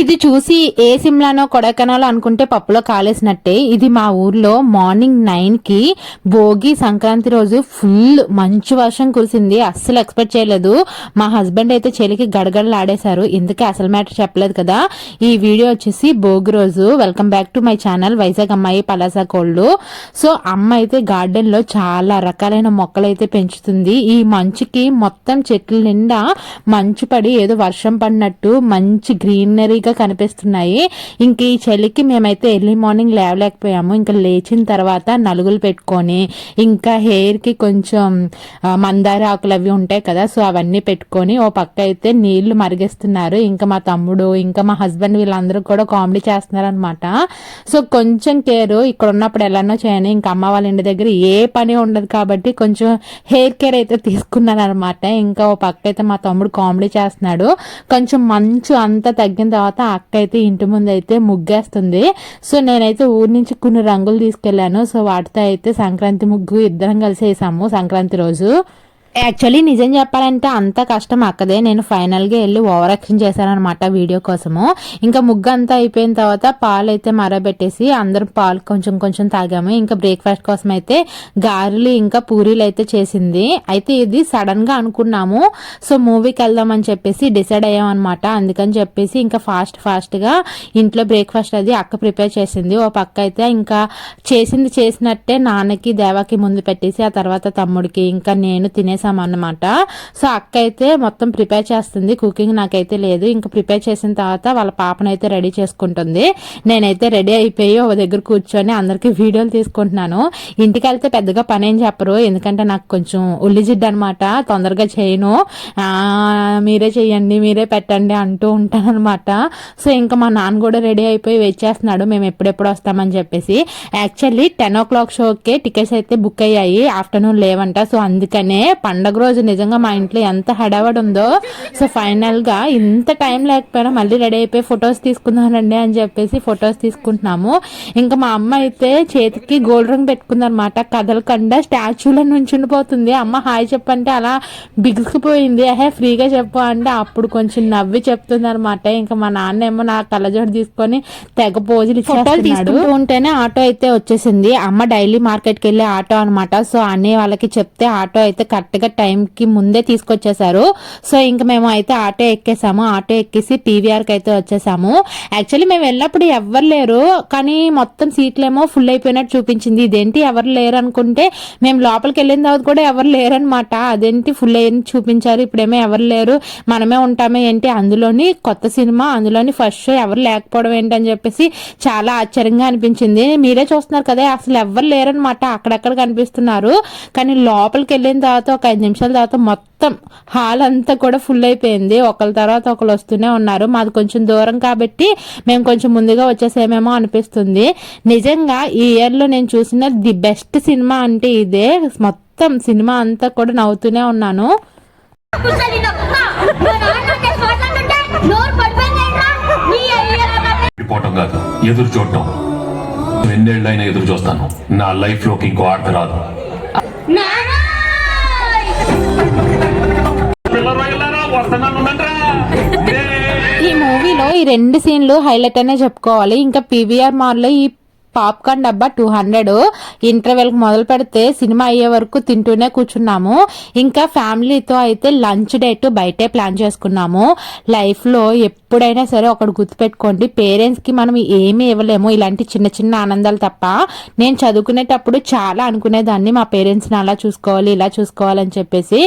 ఇది చూసి ఏ సిమ్లానో కొడైకెనాల్ అనుకుంటే పప్పులో కాలేసినట్టే. ఇది మా ఊర్లో మార్నింగ్ నైన్కి భోగి సంక్రాంతి రోజు ఫుల్ మంచు వర్షం కురిసింది. అస్సలు ఎక్స్పెక్ట్ చేయలేదు. మా హస్బెండ్ అయితే చెలికి గడగడలాడేశారు. ఇందుకే అసలు మ్యాటర్ చెప్పలేదు కదా. ఈ వీడియో వచ్చేసి భోగి రోజు. Welcome back to my channel Vizag అమ్మాయి పలాసా కోళ్ళు. సో అమ్మ అయితే గార్డెన్లో చాలా రకాలైన మొక్కలు అయితే పెంచుతుంది. ఈ మంచుకి మొత్తం చెట్ల నిండా మంచు పడి ఏదో వర్షం పడినట్టు మంచి గ్రీనరీగా కనిపిస్తున్నాయి. ఇంక ఈ చలికి మేమైతే ఎర్లీ మార్నింగ్ లేవలేకపోయాము. ఇంకా లేచిన తర్వాత నలుగులు పెట్టుకొని ఇంకా హెయిర్కి కి కొంచెం మందార ఆకులు అవి ఉంటాయి కదా సో అవన్నీ పెట్టుకొని ఓ పక్క అయితే నీళ్ళు మరిగిస్తున్నారు. ఇంకా మా తమ్ముడు ఇంకా మా హస్బెండ్ వీళ్ళందరూ కూడా కామెడీ చేస్తున్నారు అనమాట సో కొంచెం కేర్ ఇక్కడ ఉన్నప్పుడు ఎలానో చేయను. ఇంకా అమ్మ వాళ్ళ ఇంటి దగ్గర ఏ పని ఉండదు కాబట్టి కొంచెం హెయిర్ కేర్ అయితే తీసుకున్నాను అనమాట ఇంకా ఓ పక్క అయితే మా తమ్ముడు కామెడీ చేస్తున్నాడు. కొంచెం మంచు అంతా తగ్గిన తర్వాత ఆ అక్క అయితే ఇంటి ముందు అయితే ముగ్గేస్తుంది. సో నేనైతే ఊరి నుంచి కొన్ని రంగులు తీసుకెళ్ళాను సో వాటితో అయితే సంక్రాంతి ముగ్గు ఇద్దరం కలిసి వేసాము సంక్రాంతి రోజు. యాక్చువల్లీ నిజం చెప్పాలంటే అంత కష్టం అక్కదే. నేను ఫైనల్గా వెళ్ళి ఓవర్ యాక్షన్ చేశానమాట వీడియో కోసము. ఇంకా ముగ్గు అంతా అయిపోయిన తర్వాత పాలు అయితే మరబెట్టేసి అందరం పాలు కొంచెం కొంచెం తాగాము. ఇంకా బ్రేక్ఫాస్ట్ కోసం అయితే గారెలు ఇంకా పూరీలు అయితే చేసింది. అయితే ఇది సడన్గా అనుకున్నాము. సో మూవీకి వెళ్దామని చెప్పేసి డిసైడ్ అయ్యామన్నమాట. అందుకని చెప్పేసి ఇంకా ఫాస్ట్ ఫాస్ట్గా ఇంట్లో బ్రేక్ఫాస్ట్ అది అక్క ప్రిపేర్ చేసింది. ఓ పక్క అయితే ఇంకా చేసింది చేసినట్టే నాన్నకి దేవాకి ముందు పెట్టేసి ఆ తర్వాత తమ్ముడికి ఇంకా నేను తినేసి అన్నమాట సో అక్క అయితే మొత్తం ప్రిపేర్ చేస్తుంది. కుకింగ్ నాకైతే లేదు. ఇంకా ప్రిపేర్ చేసిన తర్వాత వాళ్ళ పాపనైతే రెడీ చేసుకుంటుంది. నేనైతే రెడీ అయిపోయి ఒక దగ్గర కూర్చొని అందరికీ వీడియోలు తీసుకుంటున్నాను. ఇంటికి వెళ్తే పెద్దగా పని ఏం చెప్పరు. ఎందుకంటే నాకు కొంచెం ఉల్లి జిడ్డు అనమాట తొందరగా చేయను. మీరే చెయ్యండి మీరే పెట్టండి అంటూ ఉంటాను అనమాట సో ఇంకా మా నాన్న కూడా రెడీ అయిపోయి వెయిట్ చేస్తున్నాడు. మేము ఎప్పుడెప్పుడు వస్తామని చెప్పేసి. యాక్చువల్లీ టెన్ ఓ క్లాక్ షోకే టికెట్స్ అయితే బుక్ అయ్యాయి. ఆఫ్టర్నూన్ లేవంట. సో అందుకనే పండగ రోజు నిజంగా మా ఇంట్లో ఎంత హడావడి ఉందో. సో ఫైనల్గా ఇంత టైం లేకపోయినా మళ్ళీ రెడీ అయిపోయి ఫొటోస్ తీసుకుందామండి అని చెప్పేసి ఫొటోస్ తీసుకుంటున్నాము. ఇంకా మా అమ్మ అయితే చేతికి గోల్డ్ రింగ్ పెట్టుకుందనమాట కదలకుండా స్టాచ్యూలో నుంచుండిపోతుంది. అమ్మ హాయ్ చెప్పంటే అలా బిగుసుకుపోయింది. అహే ఫ్రీగా చెప్పు అంటే అప్పుడు కొంచెం నవ్వి చెప్తుంది అనమాట ఇంకా మా నాన్న ఏమో నా కళ్ళజోడు తీసుకొని తెగ పోజులు ఫోటోలు తీసుకుంటూ ఉంటేనే ఆటో అయితే వచ్చేసింది. అమ్మ డైలీ మార్కెట్కి వెళ్ళే ఆటో అనమాట సో అన్నీ వాళ్ళకి చెప్తే ఆటో అయితే కరెక్ట్ కరెక్ట్గా టైం కి ముందే తీసుకొచ్చేసారు సో ఇంకా మేము అయితే ఆటో ఎక్కేసాము. ఆటో ఎక్కేసి టీవీఆర్కి అయితే వచ్చేసాము. యాక్చువల్లీ మేము వెళ్ళినప్పుడు ఎవ్వరు లేరు. కానీ మొత్తం సీట్లేమో ఫుల్ అయిపోయినట్టు చూపించింది. ఇదేంటి ఎవరు లేరు అనుకుంటే మేము లోపలికి వెళ్ళిన తర్వాత కూడా ఎవరు లేరు అనమాట అదేంటి ఫుల్ అయ్యింది చూపించారు. ఇప్పుడేమో ఎవరు లేరు. మనమే ఉంటామే ఏంటి? అందులోని కొత్త సినిమా అందులోని ఫస్ట్ షో ఎవరు లేకపోవడం ఏంటి అని చెప్పేసి చాలా ఆశ్చర్యంగా అనిపించింది. మీరే చూస్తున్నారు కదా అసలు ఎవరు లేరనమాట అక్కడక్కడ కనిపిస్తున్నారు. కానీ లోపలికి వెళ్ళిన తర్వాత ఒక ఐదు నిమిషాల తర్వాత మొత్తం హాల్ అంతా కూడా ఫుల్ అయిపోయింది. ఒకళ్ళ తర్వాత ఒకళ్ళు వస్తూనే ఉన్నారు. మాది కొంచెం దూరం కాబట్టి మేము కొంచెం ముందుగా వచ్చేసేమేమో అనిపిస్తుంది. నిజంగా ఈ ఇయర్లో నేను చూసిన ది బెస్ట్ సినిమా అంటే ఇదే. మొత్తం సినిమా అంతా కూడా నవ్వుతూనే ఉన్నాను. పోవటం కాదు. ఎదురు చూడటం. ఎన్నేళ్ళైనా ఎదురు చూస్తాను. నా లైఫ్లోకి ఇంకో ఆట రాదు. ఈ రెండు సీన్లు హైలైట్ అనే చెప్పుకోవాలి. ఇంకా పీవీఆర్ మాల్లో ఈ పాప్కార్న్ డబ్బా టూ హండ్రెడ్. ఇంటర్వెల్ మొదలు పెడితే సినిమా అయ్యే వరకు తింటూనే కూర్చున్నాము. ఇంకా ఫ్యామిలీతో అయితే లంచ్ డేట్ బయటే ప్లాన్ చేసుకున్నాము. లైఫ్లో ఎప్పుడు ఎప్పుడైనా సరే ఒకటి గుర్తుపెట్టుకోండి పేరెంట్స్కి మనం ఏమీ ఇవ్వలేము. ఇలాంటి చిన్న చిన్న ఆనందాలు తప్ప నేను చదువుకునేటప్పుడు చాలా అనుకునేదాన్ని మా పేరెంట్స్ని అలా చూసుకోవాలి ఇలా చూసుకోవాలని చెప్పేసి.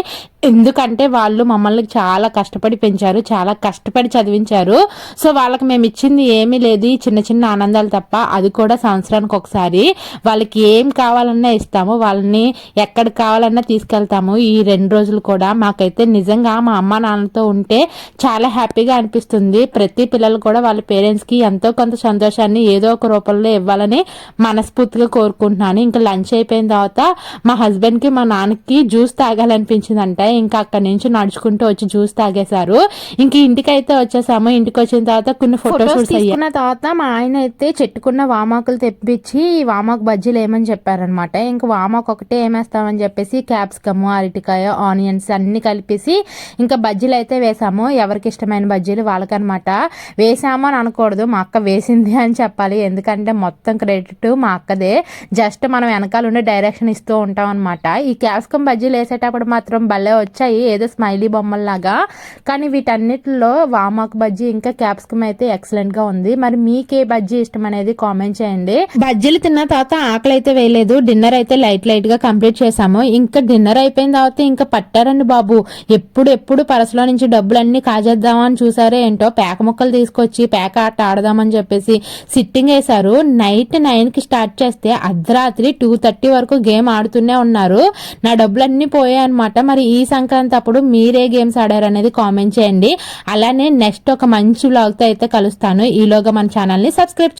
ఎందుకంటే వాళ్ళు మమ్మల్ని చాలా కష్టపడి పెంచారు చాలా కష్టపడి చదివించారు. సో వాళ్ళకి మేము ఇచ్చింది ఏమీ లేదు ఈ చిన్న చిన్న ఆనందాలు తప్ప. అది కూడా సంవత్సరానికి ఒకసారి. వాళ్ళకి ఏం కావాలన్నా ఇస్తాము వాళ్ళని ఎక్కడికి కావాలన్నా తీసుకెళ్తాము. ఈ రెండు రోజులు కూడా మాకైతే నిజంగా మా అమ్మ నాన్నతో ఉంటే చాలా హ్యాపీగా అనిపిస్తుంది. ప్రతి పిల్లలు కూడా వాళ్ళ పేరెంట్స్కి ఎంతో కొంత సంతోషాన్ని ఏదో ఒక రూపంలో ఇవ్వాలని మనస్ఫూర్తిగా కోరుకుంటున్నాను. ఇంకా లంచ్ అయిపోయిన తర్వాత మా హస్బెండ్కి మా నాన్నకి జ్యూస్ తాగాలనిపించిందంట. ఇంకా అక్కడి నుంచి నడుచుకుంటూ వచ్చి జ్యూస్ తాగేశారు. ఇంక ఇంటికి అయితే వచ్చేసాము. ఇంటికి వచ్చిన తర్వాత కొన్ని ఫోటో షూట్స్ అయ్యాయి. తర్వాత మా ఆయన అయితే చెట్టుకున్న వామాకులు తెప్పించి ఈ వామాకు బజ్జీలు ఏమని చెప్పారనమాట ఇంకా వామాకు ఒకటే ఏమేస్తామని చెప్పేసి క్యాప్సికమ్ అరటికాయ ఆనియన్స్ అన్ని కలిపేసి ఇంకా బజ్జీలు అయితే వేసాము. ఎవరికి ఇష్టమైన బజ్జీలు వాళ్ళకి అనమాట. వేసామా అని అనకూడదు. మా అక్క వేసింది అని చెప్పాలి. ఎందుకంటే మొత్తం క్రెడిట్ మా అక్కదే. జస్ట్ మనం వెనకాల ఉండి డైరెక్షన్ ఇస్తూ ఉంటాం అనమాట. ఈ క్యాప్సికమ్ బజ్జీలు వేసేటప్పుడు మాత్రం భలే వచ్చాయి. ఏదో స్మైలీ బొమ్మల్లాగా. కానీ వీటన్నిటిలో వామాకు బజ్జీ ఇంకా క్యాప్సికమ్ అయితే ఎక్సలెంట్గా ఉంది. మరి మీకే బజ్జీ ఇష్టం అనేది కామెంట్ చేయండి. బజ్జీలు తిన్న తర్వాత ఆకలి అయితే వేయలేదు. డిన్నర్ అయితే లైట్ లైట్గా కంప్లీట్ చేసాము ఇంకా డిన్నర్ అయిపోయిన తర్వాత ఇంకా పట్టారండి బాబు. ఎప్పుడు ఎప్పుడు పరసలో నుంచి డబ్బులన్నీ కాజేద్దామని చూసారే ఏంటో. పేక ముక్కలు తీసుకొచ్చి పేక ఆట ఆడదామని చెప్పేసి సిట్టింగ్ వేశారు. నైట్ నైన్కి స్టార్ట్ చేస్తే అర్ధరాత్రి టూ థర్టీ వరకు గేమ్ ఆడుతూనే ఉన్నారు. నా డబ్బులన్నీ పోయాయి అనమాట మరి ఈ సంక్రాంతి అప్పుడు మీరే గేమ్స్ ఆడారు అనేది కామెంట్ చేయండి. అలానే నెక్స్ట్ ఒక మంచి vlog అయితే కలుస్తాను. ఈలోగా మన ఛానల్ని సబ్స్క్రైబ్